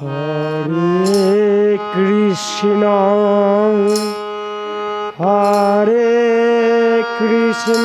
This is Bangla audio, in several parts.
হরে কৃষ্ণ হরে কৃষ্ণ।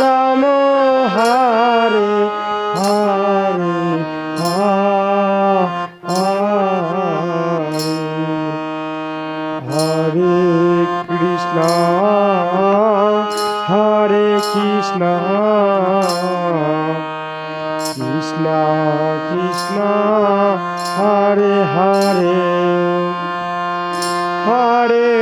রাম হরে হরে হরে কৃষ্ণ হরে কৃষ্ণ। কৃষ্ণ কৃষ্ণ হরে হরে। হরে